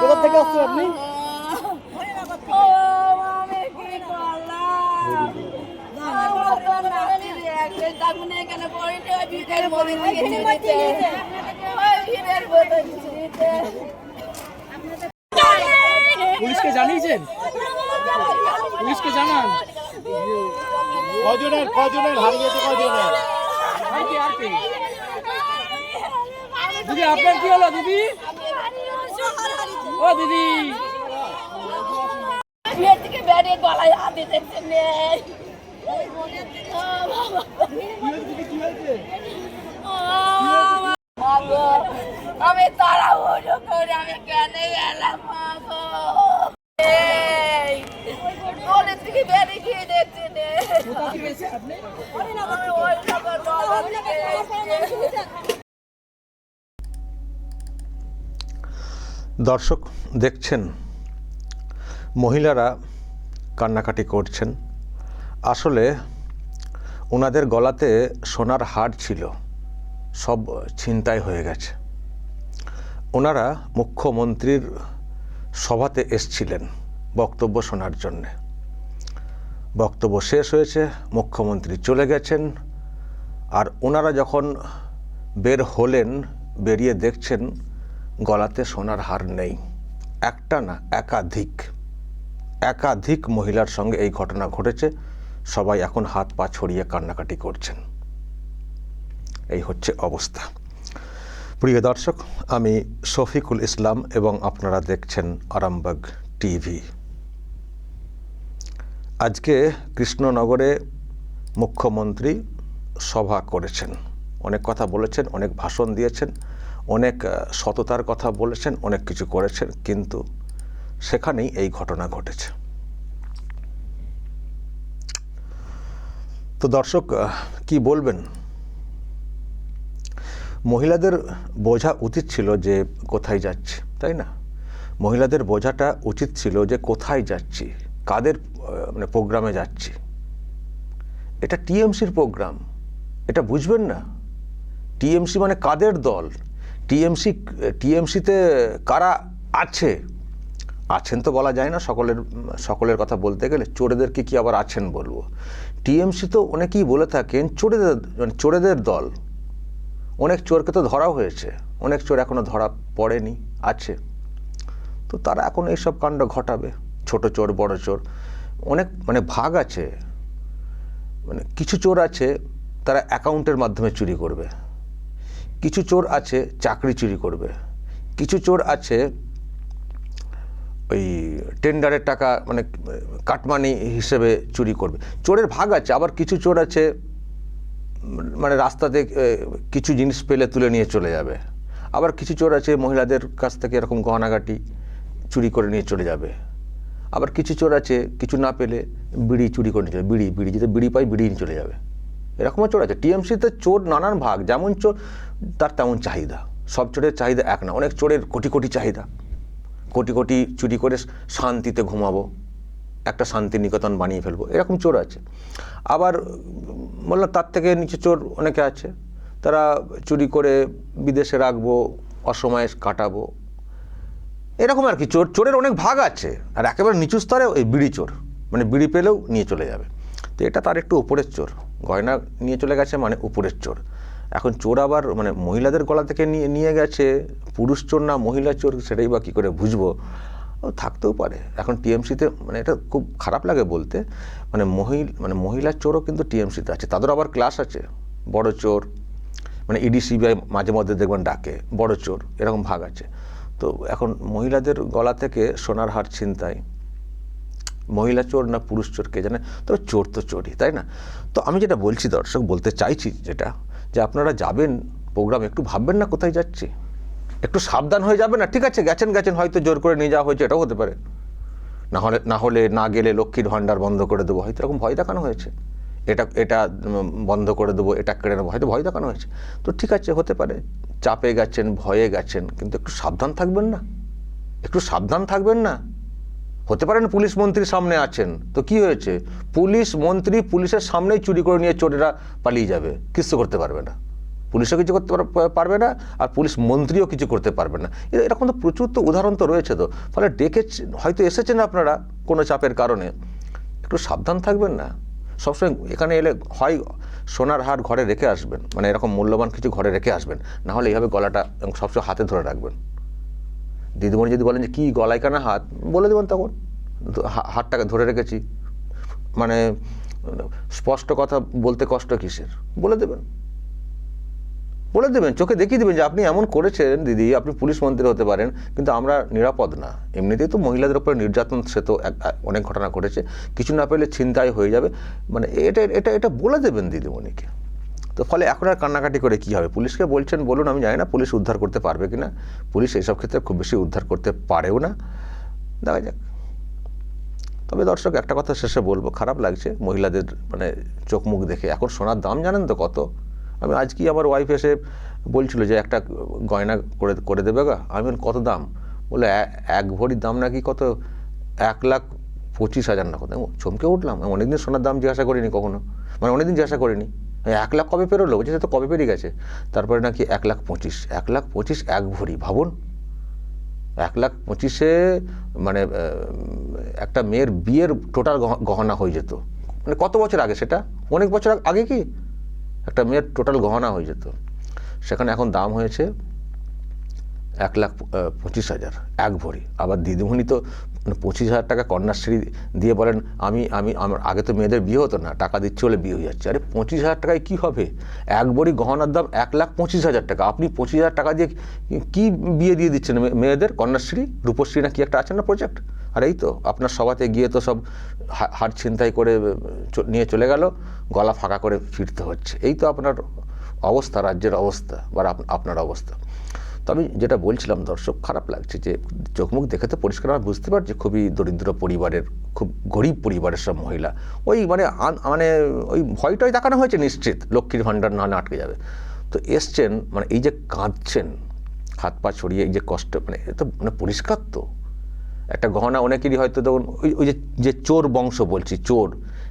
কোথা থেকে আসছেন আপনি? পুলিশকে জানিয়েছেন? পুলিশকে জানান। কজনের কজনের হারিয়েছে কজনের? আর কি আর কি? দিদি আপনার কি হলো দিদি ও দিদি থেকে বেড়ে গলায় হাত দিতেছে নেই আমি তারা উঠো করে আমি কেন গেলাম মাগো এই, থেকে বেরিয়ে গিয়ে দেখছি নে আপনি দর্শক, দেখছেন, মহিলারা কান্নাকাটি করছেন। আসলে ওনাদের গলাতে সোনার হার ছিল, সব ছিনতাই হয়ে গেছে। ওনারা মুখ্যমন্ত্রীর সভাতে এসছিলেন বক্তব্য শোনার জন্যে। বক্তব্য শেষ হয়েছে, মুখ্যমন্ত্রী চলে গেছেন, আর ওনারা যখন বের হলেন, বেরিয়ে দেখছেন গলাতে সোনার হার নেই। একটা না একাধিক। একাধিক মহিলার সঙ্গে এই ঘটনা ঘটেছে। সবাই এখন হাত পা ছড়িয়ে কান্নাকাটি করছেন। এই হচ্ছে অবস্থা। প্রিয় দর্শক, আমি শফিকুল ইসলাম এবং আপনারা দেখছেন আরামবাগ টিভি। আজকে কৃষ্ণনগরে মুখ্যমন্ত্রী সভা করেছেন। অনেক কথা বলেছেন, অনেক ভাষণ দিয়েছেন। অনেক সততার কথা বলেছেন, অনেক কিছু করেছেন, কিন্তু সেখানেই এই ঘটনা ঘটেছে। তো দর্শক কি বলবেন? মহিলাদের বোঝা উচিত ছিল যে কোথায় যাচ্ছি, তাই না? মহিলাদের বোঝাটা উচিত ছিল যে কোথায় যাচ্ছি, কাদের মানে প্রোগ্রামে যাচ্ছি। এটা টিএমসির প্রোগ্রাম, এটা বুঝবেন না? টিএমসি মানে কাদের দল? টিএমসি, টিএমসিতে কারা আছে? আছেন তো বলা যায় না, সকলের সকলের কথা বলতে গেলে চোরেদেরকে কি আবার আছেন বলব? টিএমসি তো অনেকেই বলে থাকেন চোরেদের মানে চোরেদের দল। অনেক চোরকে তো ধরাও হয়েছে, অনেক চোর এখনও ধরা পড়েনি, আছে। তো তারা এখন এইসব কাণ্ড ঘটাবে, ছোট চোর, বড় চোর। অনেক মানে ভাগ আছে। মানে কিছু চোর আছে, তারা অ্যাকাউন্টের মাধ্যমে চুরি করবে। কিছু চোর আছে চাকরি চুরি করবে। কিছু চোর আছে ওই টেন্ডারের টাকা মানে কাটমানি হিসেবে চুরি করবে। চোরের ভাগ আছে, আবার কিছু চোর আছে মানে রাস্তাতে কিছু জিনিস পেলে তুলে নিয়ে চলে যাবে। আবার কিছু চোর আছে মহিলাদের কাছ থেকে এরকম গহনাগাটি চুরি করে নিয়ে চলে যাবে। আবার কিছু চোর আছে কিছু না পেলে বিড়ি চুরি করে নিয়ে চলে বিড়ি বিড়ি যদি বিড়ি পাই বিড়ি নিয়ে চলে যাবে। এরকমও চোর আছে। টিএমসিতে চোর নানান ভাগ, যেমন চোর, তার তেমন চাহিদা। সব চোরের চাহিদা এক না, অনেক চোরের কোটি কোটি চাহিদা। কোটি কোটি চুরি করে শান্তিতে ঘুমাবো, একটা শান্তি নিকেতন বানিয়ে ফেলব, এরকম চোর আছে। আবার, বললাম, তার থেকে নিচে চোর অনেকে আছে, তারা চুরি করে বিদেশে রাখব, অসময়ে কাটাবো। এরকম আর কি, চোর, চোরের অনেক ভাগ আছে, আর একেবারে নিচু স্তরে ওই বিড়ি চোর মানে বিড়ি পেলেও নিয়ে চলে যাবে। তো এটা তার একটু উপরের চোর। গয়না নিয়ে চলে গেছে মানে উপরের চোর। এখন চোর আবার মানে মহিলাদের গলা থেকে নিয়ে নিয়ে গেছে, পুরুষ চোর না মহিলা চোর সেটাই বা কী করে বুঝব? থাকতেও পারে। এখন টিএমসিতে মানে এটা খুব খারাপ লাগে বলতে মানে মহিল মানে মহিলার চোরও কিন্তু টিএমসিতে আছে। তাদের আবার ক্লাস আছে। বড় চোর মানে ইডি, সিবিআই মাঝে মধ্যে দেখবেন ডাকে, বড় চোর, এরকম ভাগ আছে। তো এখন মহিলাদের গলা থেকে সোনার হার ছিনতাই। মহিলা চোর না পুরুষ চোর, কে জানে? তবে চোর তো চোরই, তাই না? তো আমি যেটা বলছি, দর্শক, বলতে চাইছি যেটা, যে আপনারা যাবেন প্রোগ্রাম, একটু ভাববেন না কোথায় যাচ্ছি। একটু সাবধান হয়ে যাবে না, ঠিক আছে, গেছেন গেছেন, হয়তো জোর করে নিয়ে যাওয়া হয়েছে, এটাও হতে পারে। না হলে না হলে না গেলে লক্ষ্মীর ভাণ্ডার বন্ধ করে দেবো, হয়তো এরকম ভয় দেখানো হয়েছে। এটা এটা বন্ধ করে দেবো, এটা কেড়ে নেব, হয়তো ভয় দেখানো হয়েছে। তো ঠিক আছে, হতে পারে, চাপে গেছেন, ভয়ে গেছেন, কিন্তু একটু সাবধান থাকবেন না। একটু সাবধান থাকবেন না। হতে পারেন পুলিশ মন্ত্রীর সামনে আছেন। তো কি হয়েছে? পুলিশ মন্ত্রী পুলিশের সামনেই চুরি করে নিয়ে চোরেরা পালিয়ে যাবে। কিচ্ছু করতে পারবে না। পুলিশও কিছু করতে পার- পারবে না আর পুলিশ মন্ত্রীও কিছু করতে পারবে না। এরকম তো প্রচুর তো উদাহরণ তো রয়েছে তো। ফলে ডেকে হয়তো এসেছেন আপনারা কোনো চাপের কারণে। একটু সাবধান থাকবেন না। সবসময় এখানে এলে হয় সোনার হার ঘরে রেখে আসবেন। মানে এরকম মূল্যবান কিছু ঘরে রেখে আসবেন। না হলে এইভাবে গলাটা সবসময় হাতে ধরে রাখবেন। দিদিমণি যদি বলেন যে কী গলায় কানা হাত, বলে দেবেন তখন। হাতটাকে ধরে রেখেছি। মানে স্পষ্ট কথা বলতে কষ্ট কিসের? বলে দেবেন। বলে দেবেন, চোখে দেখিয়ে দেবেন যে আপনি এমন করেছেন দিদি, আপনি পুলিশ মন্ত্রী হতে পারেন, কিন্তু আমরা নিরাপদ না। এমনিতেই তো মহিলাদের উপরে নির্যাতন, সে তো অনেক ঘটনা ঘটেছে। কিছু না পেলে ছিনতাই হয়ে যাবে। মানে এটা এটা এটা বলে দেবেন দিদিমণিকে। তো ফলে এখন আর কান্নাকাটি করে কী হবে? পুলিশকে বলছেন, বলুন, আমি জানি না পুলিশ উদ্ধার করতে পারবে কি না পুলিশ এইসব ক্ষেত্রে খুব বেশি উদ্ধার করতে পারেও না। দেখা যাক। তবে দর্শক, একটা কথা শেষে বলব, খারাপ লাগছে। মহিলাদের মানে চোখ মুখ দেখে। এখন সোনার দাম জানেন তো কত? আমি আজকেই আমার ওয়াইফ এসে বলছিল যে, একটা গয়না করে করে দেবে গা? আমি কত দাম? বলে এক ভরির দাম নাকি কত? এক লাখ পঁচিশ হাজার না কত? চমকে উঠলাম। অনেকদিন সোনার দাম জিজ্ঞাসা করিনি কখনো। মানে অনেকদিন জিজ্ঞাসা করিনি। এক লাখ কবে পেরোলো? বলছে তো কবে পেরিয়ে গেছে? তারপরে নাকি এক লাখ পঁচিশ। এক লাখ পঁচিশ এক ভরি, ভাবুন। এক লাখ পঁচিশে মানে একটা মেয়ের বিয়ের টোটাল গহনা হয়ে যেত। মানে কত বছর আগে সেটা? অনেক বছর আগে কি? একটা মেয়ের টোটাল গহনা হয়ে যেত। সেখানে এখন দাম হয়েছে এক লাখ পঁচিশ হাজার। এক ভরি। আবার দিদিমণি তো পঁচিশ হাজার টাকা কন্যাশ্রী দিয়ে বলেন, আমি আমি, আমার, আগে তো মেয়েদের বিয়ে হতো না, টাকা দিচ্ছে বলে বিয়ে হয়ে যাচ্ছে। আরে পঁচিশ হাজার টাকায় কী হবে? এক ভরি গহনার দাম এক লাখ পঁচিশ হাজার টাকা। আপনি পঁচিশ হাজার টাকা দিয়ে কি- বিয়ে দিয়ে দিচ্ছেন মেয়েদের? কন্যাশ্রী? রূপশ্রী না কি একটা আছে না প্রজেক্ট আর এই তো, আপনার সভাতে গিয়ে তো সব হা- হাট ছিনতাই করে নিয়ে চলে গেল, গলা ফাঁকা করে ফিরতে হচ্ছে। এই তো আপনার অবস্থা, রাজ্যের অবস্থা, বা আপনার অবস্থা। তো আমি যেটা বলছিলাম, দর্শক, খারাপ লাগছে যে চোখ মুখ দেখে তো পরিষ্কার আমরা বুঝতে পারছি খুবই দরিদ্র পরিবারের, খুব গরিব পরিবারের সব মহিলা। ওই মানে মানে ওই ভয়টাই দেখানো হয়েছে নিশ্চিত, লক্ষ্মীর ভাণ্ডার না হলে আটকে যাবে। তো এসছেন মানে এই যে কাঁদছেন, হাত পা ছড়িয়ে, এই যে কষ্ট মানে এ তো মানে পরিষ্কার তো। একটা গহনা অনেকেরই হয়তো তখন ওই ওই যে চোর বংশ বলছি, চোর,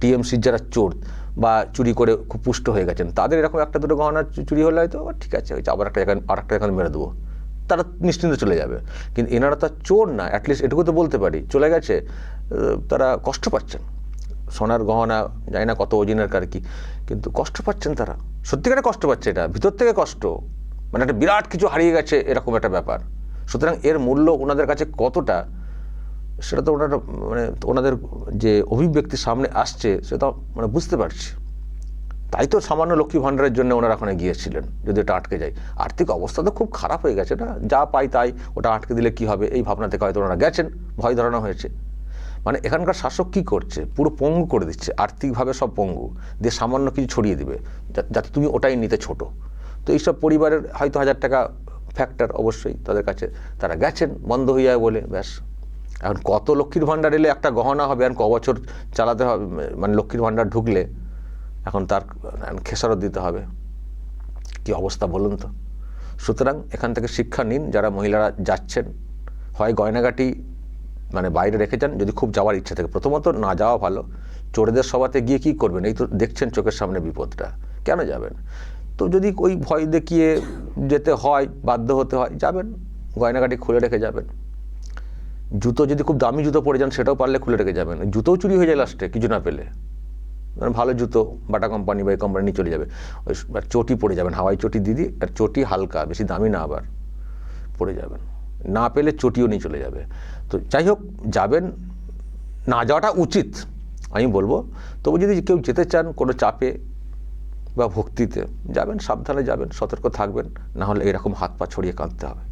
টিএমসির যারা চোর বা চুরি করে খুব পুষ্ট হয়ে গেছেন। তাদের এরকম একটা দুটো গহনা চুরি হলে হয়তো "ও, ঠিক আছে আবার একটা জায়গায় আর একটা জায়গায় মেরে দেবো। তারা নিশ্চিন্তে চলে যাবে। কিন্তু এনারা তার চোর না অ্যাটলিস্ট এটুকু তো বলতে পারি। চলে গেছে তারা কষ্ট পাচ্ছেন। সোনার গহনা জানি না কত ওজনের কার কি কিন্তু কষ্ট পাচ্ছেন তারা। সত্যিকারে কষ্ট পাচ্ছে এটা ভিতর থেকে কষ্ট। মানে একটা বিরাট কিছু হারিয়ে গেছে এরকম একটা ব্যাপার। সুতরাং এর মূল্য ওনাদের কাছে কতটা সেটা তো ওনারা মানে ওনাদের যে অভিব্যক্তি সামনে আসছে, সেটা মানে বুঝতে পারছি। তাই তো সামান্য লক্ষ্মী ভাণ্ডারের জন্য ওনারা ওখানে গিয়েছিলেন, যদি এটা আটকে যায়। আর্থিক অবস্থা তো খুব খারাপ হয়ে গেছে না? যা পাই তাই, ওটা আটকে দিলে কি হবে? এই ভাবনা থেকে হয়তো ওনারা গেছেন, ভয় ধরানো হয়েছে। মানে এখানকার শাসক কি করছে? পুরো পঙ্গু করে দিচ্ছে, আর্থিকভাবে সব পঙ্গু। দিয়ে সামান্য কিছু ছড়িয়ে দিবে যাতে তুমি ওটাই নিতে ছোট। তো এইসব পরিবারের হয়তো হাজার টাকা ফ্যাক্টর অবশ্যই তাদের কাছে। তারা গেছেন, বন্ধ হয়ে যায় বলে, ব্যাস। এখন কত লক্ষ্মীর ভাণ্ডার এলে একটা গহনা হবে আর ক বছর চালাতে হবে মানে লক্ষ্মীর ভাণ্ডার ঢুকলে এখন তার খেসারত দিতে হবে। কি অবস্থা বলুন তো? সুতরাং এখান থেকে শিক্ষা নিন, যারা মহিলারা যাচ্ছেন, হয় গয়নাগাটি মানে বাইরে রেখে যান, যদি খুব যাওয়ার ইচ্ছা থাকে। প্রথমত না যাওয়া ভালো। চোরেদের সভাতে গিয়ে কি করবেন? এই তো দেখছেন চোখের সামনে বিপদটা। কেন যাবেন? তো যদি ওই ভয় দেখিয়ে যেতে হয়, বাধ্য হতে হয়, যাবেন। গয়নাগাটি খুলে রেখে যাবেন। জুতো যদি খুব দামি জুতো পরে যান, সেটাও পারলে খুলে রেখে যাবেন। জুতোও চুরি হয়ে যায় লাস্টে, কিছু না পেলে। মানে ভালো জুতো, বাটা কোম্পানি বা এই কোম্পানি নিয়ে চলে যাবে। ওই চটি পরে যাবেন, হাওয়াই চটি দিদি, আর চটি হালকা, বেশি দামি না আবার, পরে যাবেন। না পেলে চটিও নিয়ে চলে যাবে। তো যাই হোক, যাবেন, না যাওয়াটা উচিত, আমি বলব। তবু যদি কেউ যেতে চান কোনো চাপে বা ভক্তিতে, যাবেন, সাবধানে যাবেন, সতর্ক থাকবেন, না হলে এরকম হাত পা ছড়িয়ে কাঁদতে হবে।